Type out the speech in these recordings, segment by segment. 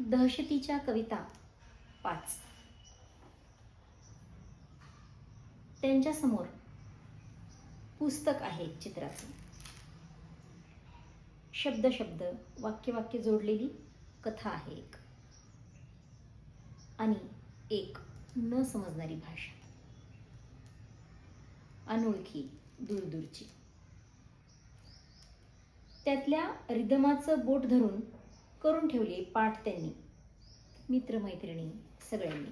दहशतीच्या कविता पाच. त्यांच्यासमोर पुस्तक आहे चित्राचं. शब्द शब्द वाक्य वाक्य जोडलेली कथा आहे एक. आणि एक न समजणारी भाषा. अनोळखी दूरदूरची. त्यातल्या रिदमाचं बोट धरून करून ठेवले पाठ त्यांनी. मित्रमैत्रिणी सगळ्यांनी.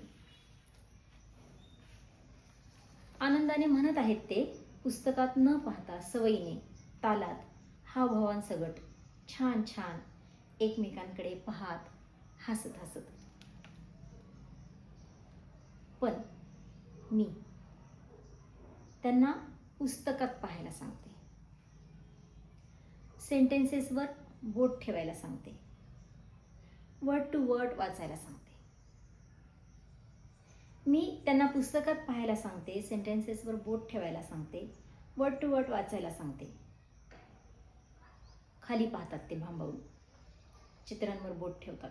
आनंदाने म्हणत आहेत ते पुस्तकात न पाहता सवयीने तालात हावभावांसगट छान छान एकमेकांकडे पाहत हसत हसत. पण मी त्यांना पुस्तकात पाहायला सांगते. सेंटेन्सेसवर बोट ठेवायला सांगते. वर्ड टू वर्ड वाचायला सांगते. मी त्यांना पुस्तकात पाहायला सांगते सेंटेन्सेसवर बोट ठेवायला सांगते वर्ड टू वर्ड वाचायला सांगते. खाली पाहतात ते भांबवून. चित्रांवर बोट ठेवतात.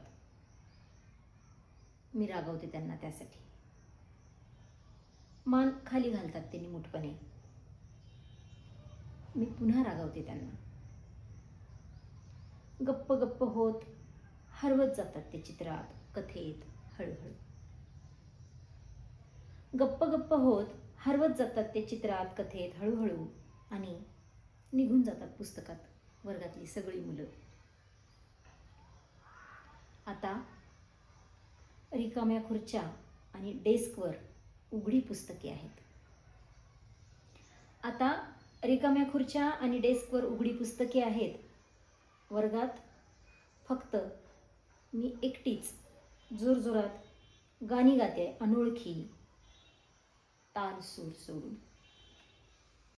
मी रागवते त्यांना त्यासाठी. मान खाली घालतात ते निमूटपणे. मी पुन्हा रागवते त्यांना. गप्प गप्प होत हरवत जातात ते चित्रात कथेत हळूहळू. गप्प गप्प होत हरवत जातात ते चित्रात कथेत हळूहळू आणि निघून जातात पुस्तकात वर्गातली सगळी मुलं. आता रिकाम्या खुर्च्या आणि डेस्कवर उघडी पुस्तके आहेत. आता रिकाम्या खुर्च्या आणि डेस्कवर उघडी पुस्तके आहेत. वर्गात फक्त मी एकटीच जोरजोरात गाणी गाते अनोळखी. ताल सूर सोडून.